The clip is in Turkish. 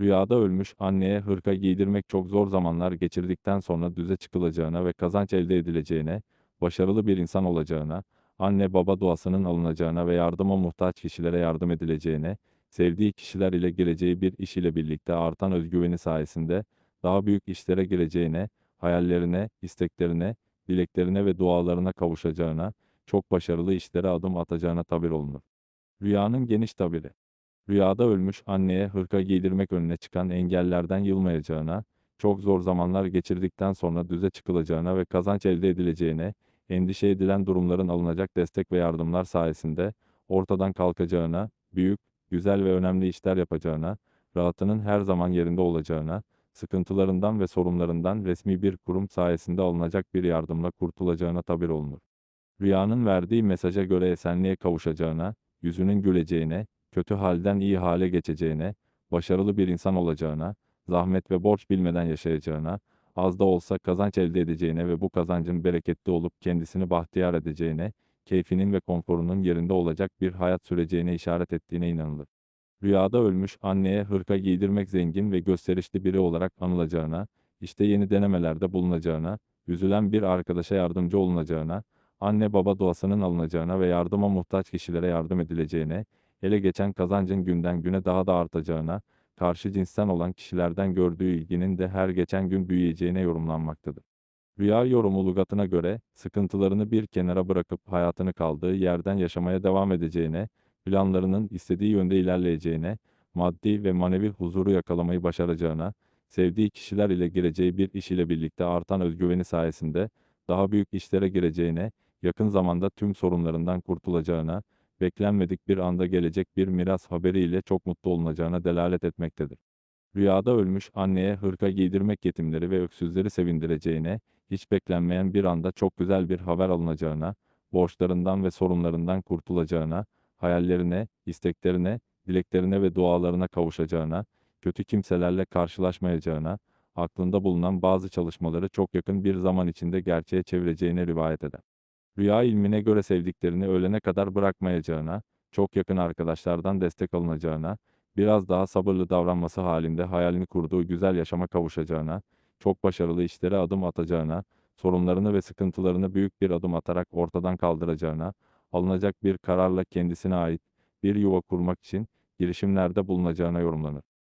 Rüyada ölmüş anneye hırka giydirmek çok zor zamanlar geçirdikten sonra düze çıkılacağına ve kazanç elde edileceğine, başarılı bir insan olacağına, anne baba duasının alınacağına ve yardıma muhtaç kişilere yardım edileceğine, sevdiği kişiler ile gireceği bir iş ile birlikte artan özgüveni sayesinde daha büyük işlere gireceğine, hayallerine, isteklerine, dileklerine ve dualarına kavuşacağına, çok başarılı işlere adım atacağına tabir olunur. Rüyanın geniş tabiri. Rüyada ölmüş anneye hırka giydirmek önüne çıkan engellerden yılmayacağına, çok zor zamanlar geçirdikten sonra düze çıkılacağına ve kazanç elde edileceğine, endişe edilen durumların alınacak destek ve yardımlar sayesinde ortadan kalkacağına, büyük, güzel ve önemli işler yapacağına, rahatının her zaman yerinde olacağına, sıkıntılarından ve sorunlarından resmi bir kurum sayesinde alınacak bir yardımla kurtulacağına tabir olunur. Rüyanın verdiği mesaja göre esenliğe kavuşacağına, yüzünün güleceğine, kötü halden iyi hale geçeceğine, başarılı bir insan olacağına, zahmet ve borç bilmeden yaşayacağına, az da olsa kazanç elde edeceğine ve bu kazancın bereketli olup kendisini bahtiyar edeceğine, keyfinin ve konforunun yerinde olacak bir hayat süreceğine işaret ettiğine inanılır. Rüyada ölmüş anneye hırka giydirmek zengin ve gösterişli biri olarak anılacağına, işte yeni denemelerde bulunacağına, üzülen bir arkadaşa yardımcı olunacağına, anne baba duasının alınacağına ve yardıma muhtaç kişilere yardım edileceğine, ele geçen kazancın günden güne daha da artacağına, karşı cinsten olan kişilerden gördüğü ilginin de her geçen gün büyüyeceğine yorumlanmaktadır. Rüya yorumu lügatına göre, sıkıntılarını bir kenara bırakıp hayatını kaldığı yerden yaşamaya devam edeceğine, planlarının istediği yönde ilerleyeceğine, maddi ve manevi huzuru yakalamayı başaracağına, sevdiği kişiler ile gireceği bir iş ile birlikte artan özgüveni sayesinde, daha büyük işlere gireceğine, yakın zamanda tüm sorunlarından kurtulacağına, beklenmedik bir anda gelecek bir miras haberiyle çok mutlu olunacağına delalet etmektedir. Rüyada ölmüş anneye hırka giydirmek yetimleri ve öksüzleri sevindireceğine, hiç beklenmeyen bir anda çok güzel bir haber alınacağına, borçlarından ve sorunlarından kurtulacağına, hayallerine, isteklerine, dileklerine ve dualarına kavuşacağına, kötü kimselerle karşılaşmayacağına, aklında bulunan bazı çalışmaları çok yakın bir zaman içinde gerçeğe çevireceğine rivayet eder. Rüya ilmine göre sevdiklerini ölene kadar bırakmayacağına, çok yakın arkadaşlardan destek alınacağına, biraz daha sabırlı davranması halinde hayalini kurduğu güzel yaşama kavuşacağına, çok başarılı işlere adım atacağına, sorunlarını ve sıkıntılarını büyük bir adım atarak ortadan kaldıracağına, alınacak bir kararla kendisine ait bir yuva kurmak için girişimlerde bulunacağına yorumlanır.